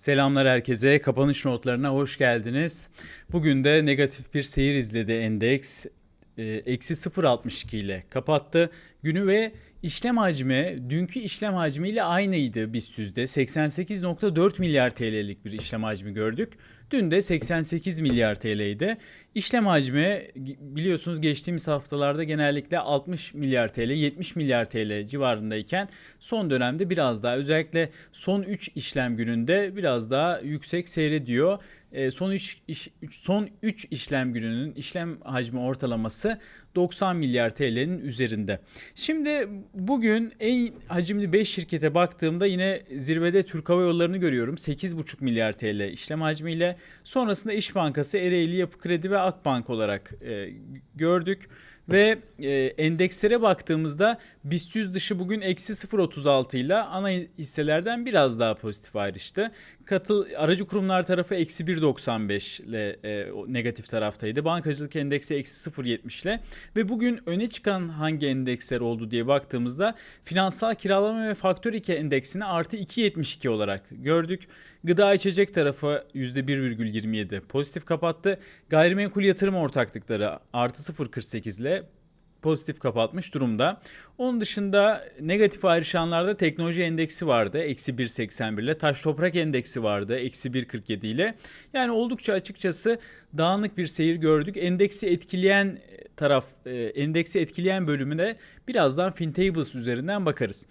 Selamlar herkese. Kapanış notlarına hoş geldiniz. Bugün de negatif bir seyir izledi endeks. Ee, Eksi 0.62 ile kapattı günü ve işlem hacmi dünkü işlem hacmiyle aynıydı BIST 88.4 milyar TL'lik bir işlem hacmi gördük. Dün de 88 milyar TL'ydi. İşlem hacmi biliyorsunuz geçtiğimiz haftalarda genellikle 60 milyar TL, 70 milyar TL civarındayken son dönemde biraz daha özellikle son 3 işlem gününde biraz daha yüksek seyrediyor. E, son 3 iş, son 3 işlem gününün işlem hacmi ortalaması 90 milyar TL'nin üzerinde. Şimdi bugün en hacimli 5 şirkete baktığımda yine zirvede Türk Hava Yolları'nı görüyorum. 8,5 milyar TL işlem hacmiyle. Sonrasında İş Bankası, Ereğli Yapı Kredi ve Akbank olarak e, gördük. Ve e, endekslere baktığımızda BIST 100 dışı bugün eksi 0.36 ile ana hisselerden biraz daha pozitif ayrıştı. Katıl aracı kurumlar tarafı eksi 1.95 ile e, negatif taraftaydı. Bankacılık endeksi eksi 0.70 ile ve bugün öne çıkan hangi endeksler oldu diye baktığımızda finansal kiralama ve faktör endeksini artı 2.72 olarak gördük. Gıda içecek tarafı %1,27 pozitif kapattı. Gayrimenkul yatırım ortaklıkları artı 0,48 ile pozitif kapatmış durumda. Onun dışında negatif ayrışanlarda teknoloji endeksi vardı. Eksi 1.81 ile. Taş toprak endeksi vardı. Eksi 1.47 ile. Yani oldukça açıkçası dağınık bir seyir gördük. Endeksi etkileyen taraf, e, endeksi etkileyen bölümüne birazdan FinTables üzerinden bakarız.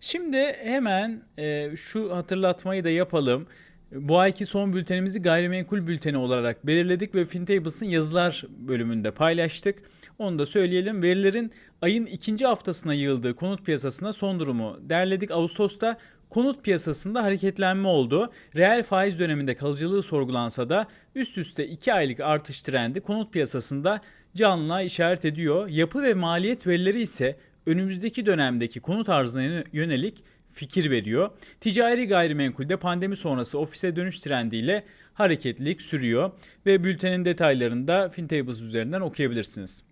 Şimdi hemen e, şu hatırlatmayı da yapalım. Bu ayki son bültenimizi gayrimenkul bülteni olarak belirledik ve FinTables'ın yazılar bölümünde paylaştık. Onu da söyleyelim. Verilerin ayın ikinci haftasına yığıldığı konut piyasasına son durumu derledik. Ağustos'ta konut piyasasında hareketlenme oldu. Reel faiz döneminde kalıcılığı sorgulansa da üst üste 2 aylık artış trendi konut piyasasında canlılığa işaret ediyor. Yapı ve maliyet verileri ise önümüzdeki dönemdeki konut arzına yönelik fikir veriyor. Ticari gayrimenkulde pandemi sonrası ofise dönüş trendiyle hareketlilik sürüyor ve bültenin detaylarını da FinTables üzerinden okuyabilirsiniz.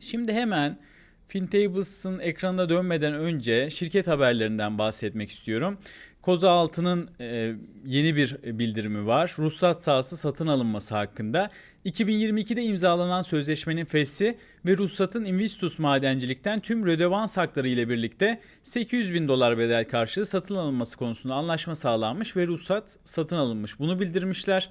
Şimdi hemen FinTables'ın ekranına dönmeden önce şirket haberlerinden bahsetmek istiyorum. Koza Altı'nın e, yeni bir bildirimi var. Ruhsat sahası satın alınması hakkında. 2022'de imzalanan sözleşmenin fesli ve ruhsatın Investus madencilikten tüm rödevans hakları ile birlikte 800 bin dolar bedel karşılığı satın alınması konusunda anlaşma sağlanmış ve ruhsat satın alınmış. Bunu bildirmişler.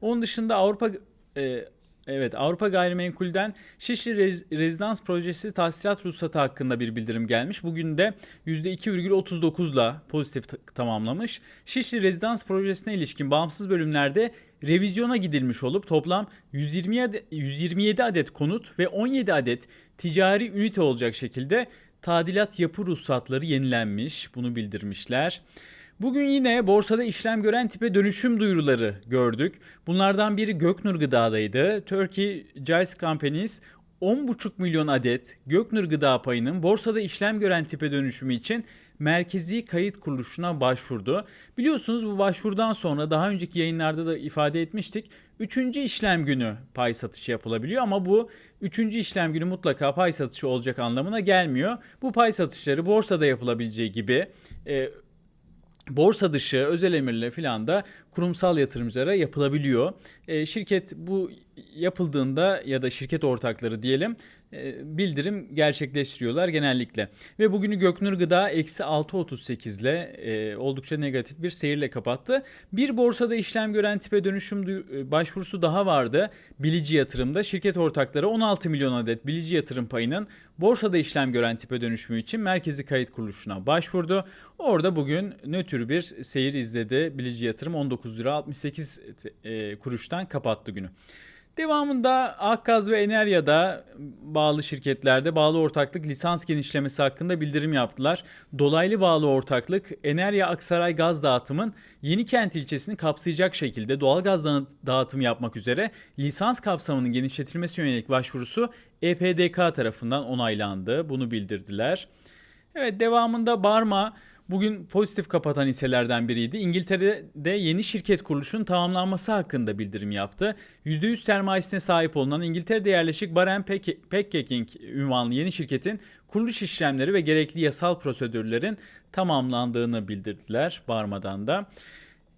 Onun dışında Avrupa e, Evet Avrupa Gayrimenkul'den Şişli Rez- Rezidans Projesi tahsilat ruhsatı hakkında bir bildirim gelmiş. Bugün de %2,39'la pozitif t- tamamlamış. Şişli Rezidans Projesi'ne ilişkin bağımsız bölümlerde revizyona gidilmiş olup toplam 120 adet, 127 adet konut ve 17 adet ticari ünite olacak şekilde tadilat yapı ruhsatları yenilenmiş. Bunu bildirmişler. Bugün yine borsada işlem gören tipe dönüşüm duyuruları gördük. Bunlardan biri Göknur Gıda'daydı. Turkey Giles Companies 10,5 milyon adet Göknur Gıda payının borsada işlem gören tipe dönüşümü için merkezi kayıt kuruluşuna başvurdu. Biliyorsunuz bu başvurudan sonra daha önceki yayınlarda da ifade etmiştik. Üçüncü işlem günü pay satışı yapılabiliyor ama bu üçüncü işlem günü mutlaka pay satışı olacak anlamına gelmiyor. Bu pay satışları borsada yapılabileceği gibi e, borsa dışı özel emirle filan da kurumsal yatırımcılara yapılabiliyor. E, şirket bu yapıldığında ya da şirket ortakları diyelim bildirim gerçekleştiriyorlar genellikle. Ve bugünü Göknur Gıda eksi 6.38 ile e, oldukça negatif bir seyirle kapattı. Bir borsada işlem gören tipe dönüşüm e, başvurusu daha vardı. Bilici yatırımda şirket ortakları 16 milyon adet bilici yatırım payının borsada işlem gören tipe dönüşümü için merkezi kayıt kuruluşuna başvurdu. Orada bugün nötr bir seyir izledi. Bilici yatırım 19 lira 68 e, kuruştan kapattı günü. Devamında Akkaz ve Enerya'da bağlı şirketlerde bağlı ortaklık lisans genişlemesi hakkında bildirim yaptılar. Dolaylı bağlı ortaklık Enerya Aksaray Gaz Dağıtımın Yenikent ilçesini kapsayacak şekilde doğal gaz dağıtımı yapmak üzere lisans kapsamının genişletilmesi yönelik başvurusu EPDK tarafından onaylandı. Bunu bildirdiler. Evet devamında Barma bugün pozitif kapatan hisselerden biriydi. İngiltere'de yeni şirket kuruluşunun tamamlanması hakkında bildirim yaptı. %100 sermayesine sahip olunan İngiltere'de yerleşik Baran Packing ünvanlı yeni şirketin kuruluş işlemleri ve gerekli yasal prosedürlerin tamamlandığını bildirdiler Barma'dan da.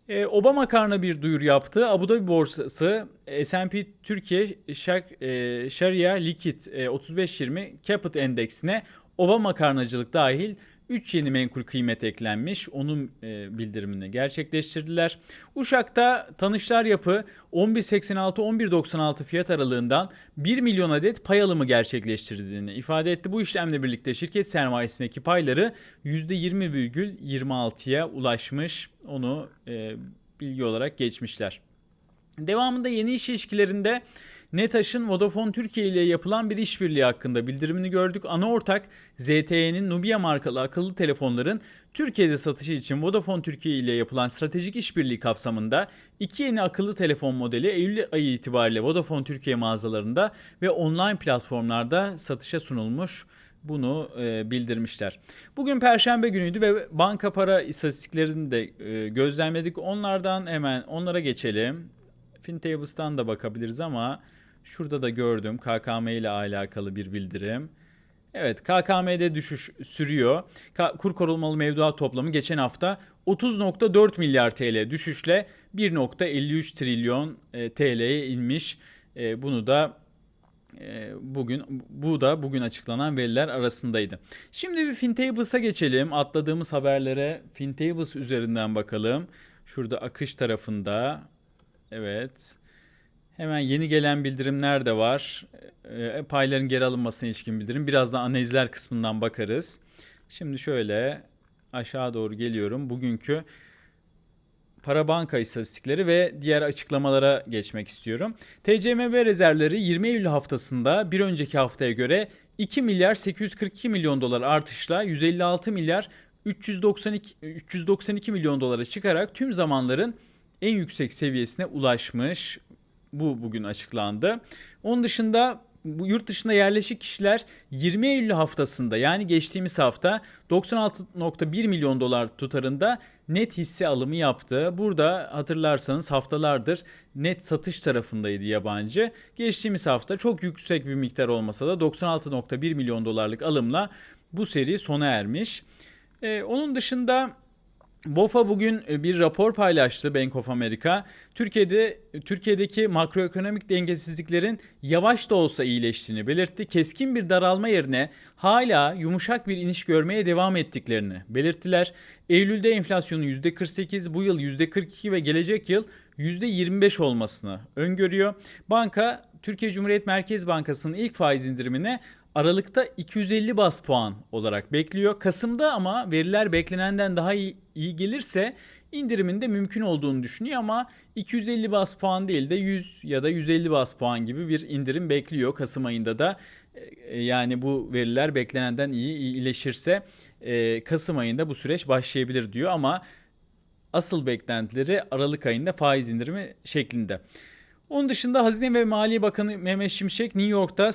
E, Obama karna bir duyuru yaptı. Abu Dhabi borsası S&P Türkiye Şer, e, Sharia Likit e, 35-20 Capit endeksine Obama karnacılık dahil 3 yeni menkul kıymet eklenmiş. Onun e, bildirimini gerçekleştirdiler. Uşak'ta tanışlar yapı 11.86-11.96 fiyat aralığından 1 milyon adet pay alımı gerçekleştirdiğini ifade etti. Bu işlemle birlikte şirket sermayesindeki payları %20,26'ya ulaşmış. Onu e, bilgi olarak geçmişler. Devamında yeni iş ilişkilerinde NETAŞ'ın Vodafone Türkiye ile yapılan bir işbirliği hakkında bildirimini gördük. Ana ortak ZTE'nin Nubia markalı akıllı telefonların Türkiye'de satışı için Vodafone Türkiye ile yapılan stratejik işbirliği kapsamında iki yeni akıllı telefon modeli Eylül ayı itibariyle Vodafone Türkiye mağazalarında ve online platformlarda satışa sunulmuş bunu e, bildirmişler. Bugün perşembe günüydü ve banka para istatistiklerini de e, gözlemledik. Onlardan hemen onlara geçelim. FinTables'tan da bakabiliriz ama şurada da gördüm KKM ile alakalı bir bildirim. Evet KKM'de düşüş sürüyor. Kur korumalı mevduat toplamı geçen hafta 30.4 milyar TL düşüşle 1.53 trilyon e, TL'ye inmiş. E, bunu da e, bugün bu da bugün açıklanan veriler arasındaydı. Şimdi bir FinTables'a geçelim. Atladığımız haberlere FinTables üzerinden bakalım. Şurada akış tarafında Evet. Hemen yeni gelen bildirimler de var. E, payların geri alınmasına ilişkin bildirim. Birazdan analizler kısmından bakarız. Şimdi şöyle aşağı doğru geliyorum. Bugünkü para banka istatistikleri ve diğer açıklamalara geçmek istiyorum. TCMB rezervleri 20 Eylül haftasında bir önceki haftaya göre 2 milyar 842 milyon dolar artışla 156 milyar 392 392 milyon dolara çıkarak tüm zamanların en yüksek seviyesine ulaşmış. Bu bugün açıklandı. Onun dışında bu yurt dışında yerleşik kişiler 20 Eylül haftasında yani geçtiğimiz hafta 96.1 milyon dolar tutarında net hisse alımı yaptı. Burada hatırlarsanız haftalardır net satış tarafındaydı yabancı. Geçtiğimiz hafta çok yüksek bir miktar olmasa da 96.1 milyon dolarlık alımla bu seri sona ermiş. Ee, onun dışında BOFA bugün e, bir rapor paylaştı Bank of America. Türkiye'de Türkiye'deki makroekonomik dengesizliklerin yavaş da olsa iyileştiğini belirtti. Keskin bir daralma yerine hala yumuşak bir iniş görmeye devam ettiklerini belirttiler. Eylül'de enflasyonun %48, bu yıl %42 ve gelecek yıl %25 olmasını öngörüyor. Banka Türkiye Cumhuriyet Merkez Bankası'nın ilk faiz indirimine Aralıkta 250 bas puan olarak bekliyor. Kasım'da ama veriler beklenenden daha iyi, iyi gelirse indirimin de mümkün olduğunu düşünüyor ama 250 bas puan değil de 100 ya da 150 bas puan gibi bir indirim bekliyor Kasım ayında da. E, yani bu veriler beklenenden iyi iyileşirse e, Kasım ayında bu süreç başlayabilir diyor ama asıl beklentileri Aralık ayında faiz indirimi şeklinde. Onun dışında Hazine ve Maliye Bakanı Mehmet Şimşek New York'ta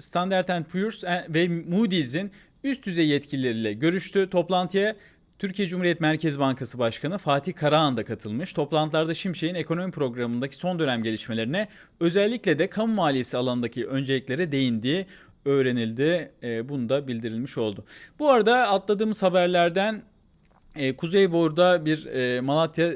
Standard Poor's ve Moody's'in üst düzey yetkilileriyle görüştü. Toplantıya Türkiye Cumhuriyet Merkez Bankası Başkanı Fatih Karahan da katılmış. Toplantılarda Şimşek'in ekonomi programındaki son dönem gelişmelerine özellikle de kamu maliyesi alanındaki önceliklere değindiği öğrenildi. E, bunu da bildirilmiş oldu. Bu arada atladığımız haberlerden e, Kuzeyboğu'da bir e, Malatya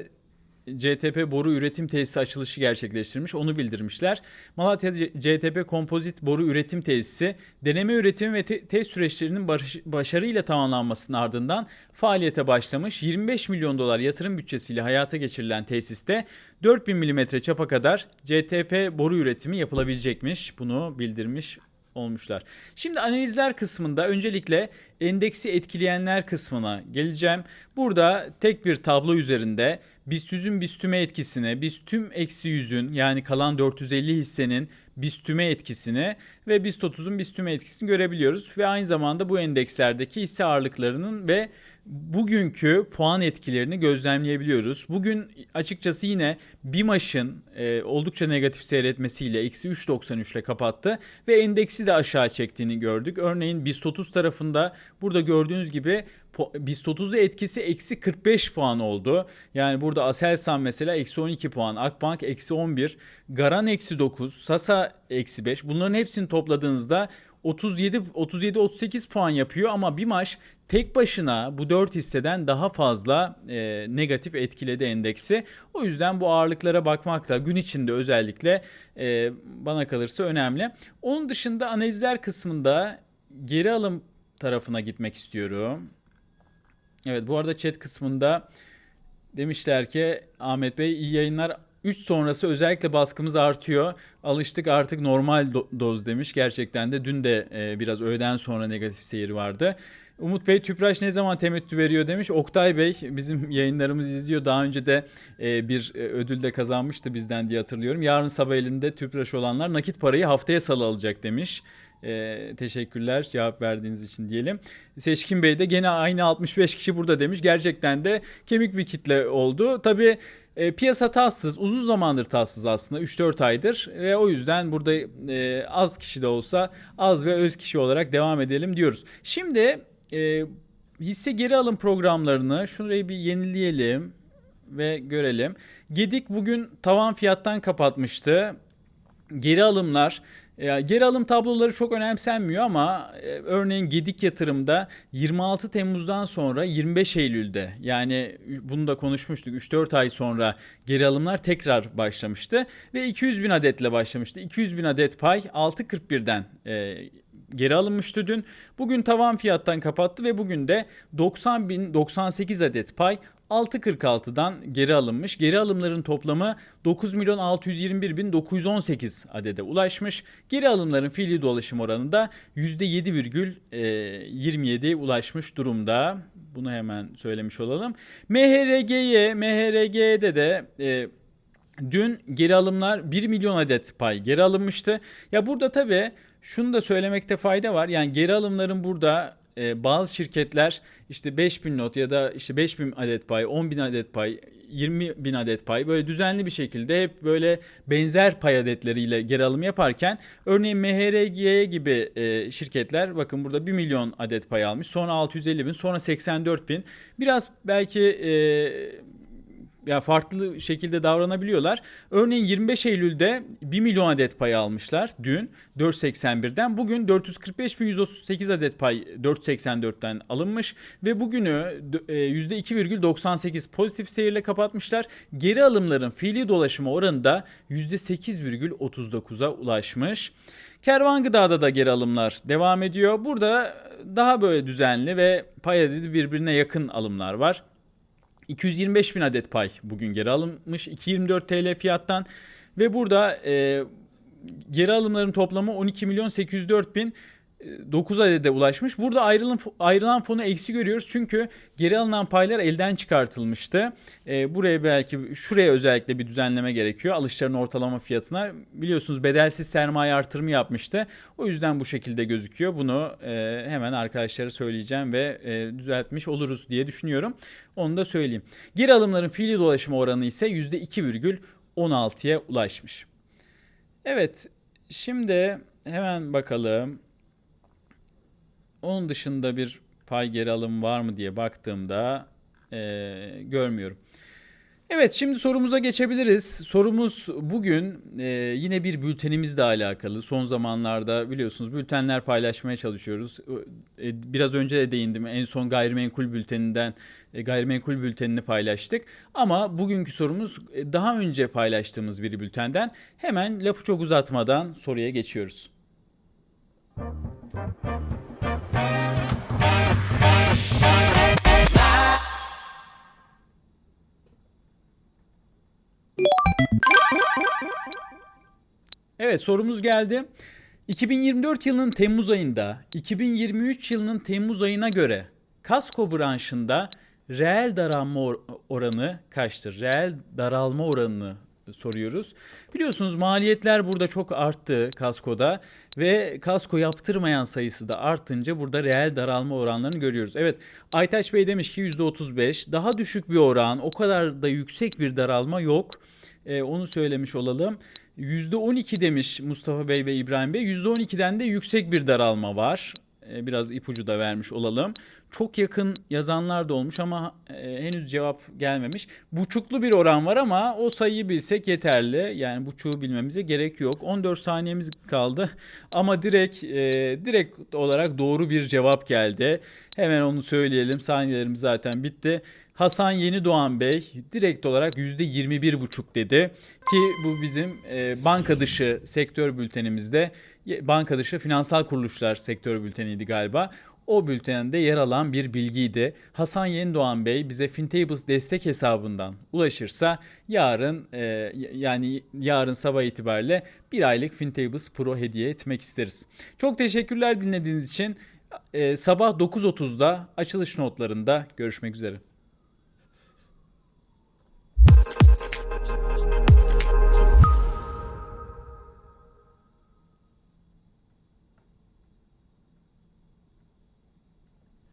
CTP boru üretim tesisi açılışı gerçekleştirmiş. Onu bildirmişler. Malatya CTP kompozit boru üretim tesisi deneme üretimi ve te- test süreçlerinin başarıyla tamamlanmasının ardından faaliyete başlamış. 25 milyon dolar yatırım bütçesiyle hayata geçirilen tesiste 4000 mm çapa kadar CTP boru üretimi yapılabilecekmiş. Bunu bildirmiş olmuşlar. Şimdi analizler kısmında öncelikle endeksi etkileyenler kısmına geleceğim. Burada tek bir tablo üzerinde BIST 100'ün BIST tüme etkisini, BIST tüm eksi 100'ün yani kalan 450 hissenin BIST tüme etkisini ve BIST 30'un BIST tüme etkisini görebiliyoruz. Ve aynı zamanda bu endekslerdeki hisse ağırlıklarının ve bugünkü puan etkilerini gözlemleyebiliyoruz. Bugün açıkçası yine BİMAŞ'ın e, oldukça negatif seyretmesiyle eksi 3.93 ile kapattı ve endeksi de aşağı çektiğini gördük. Örneğin BIST 30 tarafında burada gördüğünüz gibi BIST 30'u etkisi eksi 45 puan oldu. Yani burada Aselsan mesela eksi 12 puan, Akbank eksi 11, Garan eksi 9, Sasa eksi 5. Bunların hepsini topladığınızda 37 37 38 puan yapıyor ama bir maç tek başına bu 4 hisseden daha fazla e, negatif etkiledi endeksi. O yüzden bu ağırlıklara bakmak da gün içinde özellikle e, bana kalırsa önemli. Onun dışında analizler kısmında geri alım tarafına gitmek istiyorum. Evet bu arada chat kısmında demişler ki Ahmet Bey iyi yayınlar. 3 sonrası özellikle baskımız artıyor. Alıştık artık normal do- doz demiş. Gerçekten de dün de e, biraz öğleden sonra negatif seyir vardı. Umut Bey Tüpraş ne zaman temettü veriyor demiş. Oktay Bey bizim yayınlarımızı izliyor. Daha önce de e, bir e, ödül de kazanmıştı bizden diye hatırlıyorum. Yarın sabah elinde Tüpraş olanlar nakit parayı haftaya salı alacak demiş. E, teşekkürler cevap verdiğiniz için diyelim. Seçkin Bey de gene aynı 65 kişi burada demiş. Gerçekten de kemik bir kitle oldu. Tabii e, piyasa tatsız, uzun zamandır tatsız aslında 3-4 aydır ve o yüzden burada e, az kişi de olsa az ve öz kişi olarak devam edelim diyoruz. Şimdi e, hisse geri alım programlarını şurayı bir yenileyelim ve görelim. Gedik bugün tavan fiyattan kapatmıştı. Geri alımlar geri alım tabloları çok önemsenmiyor ama e, örneğin Gedik yatırımda 26 Temmuz'dan sonra 25 Eylül'de yani bunu da konuşmuştuk 3-4 ay sonra geri alımlar tekrar başlamıştı ve 200 bin adetle başlamıştı. 200 bin adet pay 6.41'den e, geri alınmıştı dün. Bugün tavan fiyattan kapattı ve bugün de 90 bin 98 adet pay 6.46'dan geri alınmış. Geri alımların toplamı 9 milyon 621 bin 918 adede ulaşmış. Geri alımların fiili dolaşım oranı da %7,27 ulaşmış durumda. Bunu hemen söylemiş olalım. MHRG'ye, MHRG'de de e, dün geri alımlar 1 milyon adet pay geri alınmıştı. Ya burada tabii şunu da söylemekte fayda var. Yani geri alımların burada e, bazı şirketler işte 5000 not ya da işte 5000 adet pay, 10.000 adet pay, 20 bin adet pay böyle düzenli bir şekilde hep böyle benzer pay adetleriyle geri alım yaparken örneğin MHRG gibi e, şirketler bakın burada 1 milyon adet pay almış sonra 650 bin sonra 84 bin. Biraz belki e, ya farklı şekilde davranabiliyorlar. Örneğin 25 Eylül'de 1 milyon adet pay almışlar dün 4.81'den. Bugün 445.138 adet pay 4.84'ten alınmış ve bugünü %2,98 pozitif seyirle kapatmışlar. Geri alımların fiili dolaşımı oranı da %8,39'a ulaşmış. Kervan Gıda'da da geri alımlar devam ediyor. Burada daha böyle düzenli ve pay adedi birbirine yakın alımlar var. 225 bin adet pay bugün geri alınmış. 224 TL fiyattan ve burada e, geri alımların toplamı 12 milyon 804 bin 9 adede ulaşmış. Burada ayrılan, ayrılan fonu eksi görüyoruz. Çünkü geri alınan paylar elden çıkartılmıştı. E, buraya belki şuraya özellikle bir düzenleme gerekiyor. Alışların ortalama fiyatına. Biliyorsunuz bedelsiz sermaye artırımı yapmıştı. O yüzden bu şekilde gözüküyor. Bunu e, hemen arkadaşlara söyleyeceğim ve e, düzeltmiş oluruz diye düşünüyorum. Onu da söyleyeyim. Geri alımların fiili dolaşma oranı ise %2,16'ya ulaşmış. Evet şimdi hemen bakalım. Onun dışında bir pay geri alım var mı diye baktığımda e, görmüyorum. Evet şimdi sorumuza geçebiliriz. Sorumuz bugün e, yine bir bültenimizle alakalı. Son zamanlarda biliyorsunuz bültenler paylaşmaya çalışıyoruz. E, biraz önce de değindim. En son gayrimenkul bülteninden e, gayrimenkul bültenini paylaştık. Ama bugünkü sorumuz e, daha önce paylaştığımız bir bültenden. Hemen lafı çok uzatmadan soruya geçiyoruz. Evet sorumuz geldi. 2024 yılının Temmuz ayında 2023 yılının Temmuz ayına göre kasko branşında reel daralma oranı kaçtır? Reel daralma oranını soruyoruz. Biliyorsunuz maliyetler burada çok arttı kaskoda ve kasko yaptırmayan sayısı da artınca burada reel daralma oranlarını görüyoruz. Evet Aytaç Bey demiş ki %35 daha düşük bir oran o kadar da yüksek bir daralma yok. Ee, onu söylemiş olalım. %12 demiş Mustafa Bey ve İbrahim Bey. %12'den de yüksek bir daralma var. e, biraz ipucu da vermiş olalım. Çok yakın yazanlar da olmuş ama e, henüz cevap gelmemiş. Buçuklu bir oran var ama o sayıyı bilsek yeterli. Yani buçuğu bilmemize gerek yok. 14 saniyemiz kaldı ama direkt e, direkt olarak doğru bir cevap geldi. Hemen onu söyleyelim. Saniyelerimiz zaten bitti. Hasan Yeni Doğan Bey direkt olarak %21,5 dedi ki bu bizim e, banka dışı sektör bültenimizde banka dışı finansal kuruluşlar sektör bülteniydi galiba. O bültende yer alan bir bilgiydi. Hasan Yeni Doğan Bey bize Fintables destek hesabından ulaşırsa yarın e, yani yarın sabah itibariyle bir aylık Fintables Pro hediye etmek isteriz. Çok teşekkürler dinlediğiniz için. E, sabah 9.30'da açılış notlarında görüşmek üzere.